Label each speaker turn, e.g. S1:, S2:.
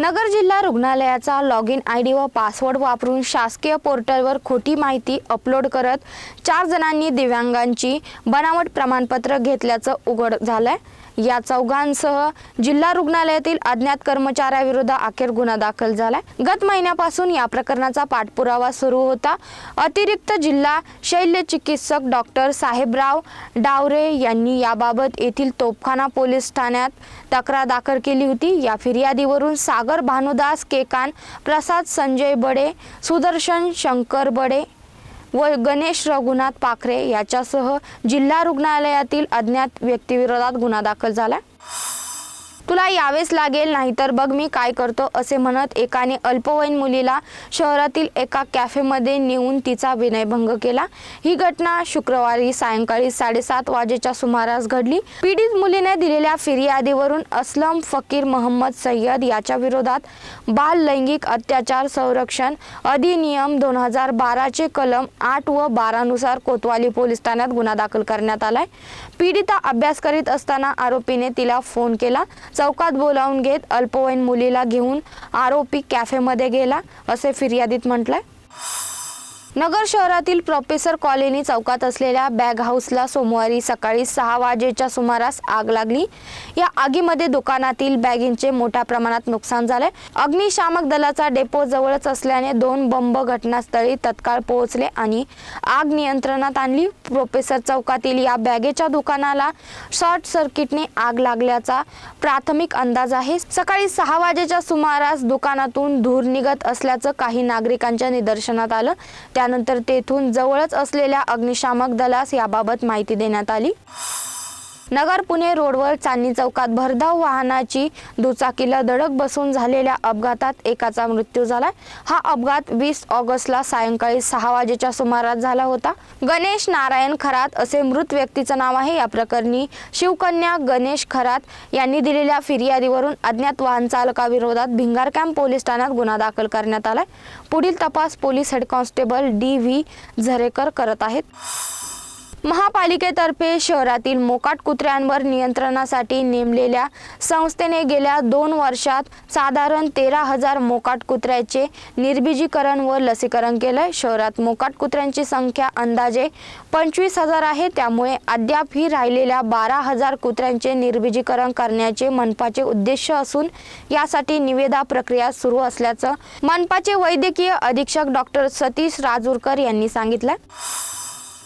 S1: नगर जिल्हा रुग्णालयाचा log in I D व पासवर्ड वापरून शासकीय पोर्टलवर खोटी माहिती अपलोड करत चार जणांनी दिव्यांगांची बनावट प्रमाणपत्र घेतल्याचं उघड झालंय. या चौघांसह जिल्हा रुग्णालयातील अज्ञात कर्मचाऱ्याविरुद्ध अखेर गुन्हा दाखल झालाय. गत महिन्यापासून या प्रकरणाचा पाठपुरावा सुरू होता. अतिरिक्त जिल्हा शैल्य चिकित्सक डॉक्टर साहेबराव डावरे यांनी याबाबत येथील तोपखाना पोलीस ठाण्यात तक्रार दाखल केली होती. या फिर्यादीवरून सागर भानुदास केकान प्रसाद संजय बडे सुदर्शन शंकर बडे व गणेश रघुनाथ पाखरे याच्यासह जिल्हा रुग्णालयातील अज्ञात व्यक्तीविरोधात गुन्हा दाखल झाला. तुला यावेच लागेल नाहीतर बघ मी काय करतो असे म्हणत एकाने अल्पवयीन मुलीला शहरातील एका कॅफेमध्ये नेऊन तिचा विनयभंग केला. ही घटना शुक्रवारी सायंकाळी साडेसात वाजेच्या सुमारास घडली. पीडित मुलीने दिलेल्या फिर्यादीवरून असलम फकीर मोहम्मद सय्यद याच्या विरोधात बाल लैंगिक अत्याचार संरक्षण अधिनियम दोन हजार बाराचे कलम आठ व बारानुसार कोतवाली पोलीस ठाण्यात गुन्हा दाखल करण्यात आलाय. पीडिता अभ्यास करीत असताना आरोपीने तिला फोन केला. चौकात बोलावून घेत अल्पवयीन मुलीला घेऊन आरोपी कॅफेमध्ये गेला असे फिर्यादीत म्हटलंय. नगर शहरातील प्रोफेसर कॉलनी चौकात असलेल्या बॅग हाऊसला सोमवारी सकाळी सहा वाजेच्या सुमारास आग लागली. या आगीमध्ये दुकानातील बॅगींचे मोठ्या प्रमाणात नुकसान झाले. अग्निशामक दलाचा डेपो जवळच असल्याने दोन बंब घटनास्थळी तत्काळ पोहोचले आणि आग नियंत्रणात आणली. प्रोफेसर चौकातील या बॅगेच्या दुकानाला शॉर्ट सर्किटने आग लागल्याचा प्राथमिक अंदाज आहे. सकाळी सहा वाजेच्या सुमारास दुकानातून धूर निघत असल्याचं काही नागरिकांच्या निदर्शनात आलं. त्यानंतर तेथून जवळच असलेल्या अग्निशामक दलास याबाबत माहिती देण्यात आली. नगर पुणे रोडवर चांदणी चौकात भरधाव वाहनाची दुचाकीला धडक बसून झालेल्या अपघातात एकाचा मृत्यू झाला. हा अपघात वीस ऑगस्टला सायंकाळी सहा वाजेच्या सुमारास झाला होता. गणेश नारायण खरात असे मृत व्यक्तीचं नाव आहे. या प्रकरणी शिवकन्या गणेश खरात यांनी दिलेल्या फिर्यादीवरून अज्ञात वाहन चालकाविरोधात भिंगार कॅम्प पोलीस ठाण्यात गुन्हा दाखल करण्यात आलाय. पुढील तपास police head constable D V Zarekar करत आहेत. महापालिकेतर्फे शहरातील मोकाट कुत्र्यांवर नियंत्रणासाठी नेमलेल्या संस्थेने गेल्या दोन वर्षात साधारण तेरा हजार मोकाट कुत्र्याचे निर्बीजीकरण व लसीकरण केलंय. शहरात मोकाट कुत्र्यांची संख्या अंदाजे पंचवीस हजार आहे. त्यामुळे अद्यापही राहिलेल्या बारा हजार कुत्र्यांचे निर्बीजीकरण करण्याचे मनपाचे उद्देश असून यासाठी निवेदा प्रक्रिया सुरू असल्याचं मनपाचे वैद्यकीय अधीक्षक डॉक्टर सतीश राजूरकर यांनी सांगितलं.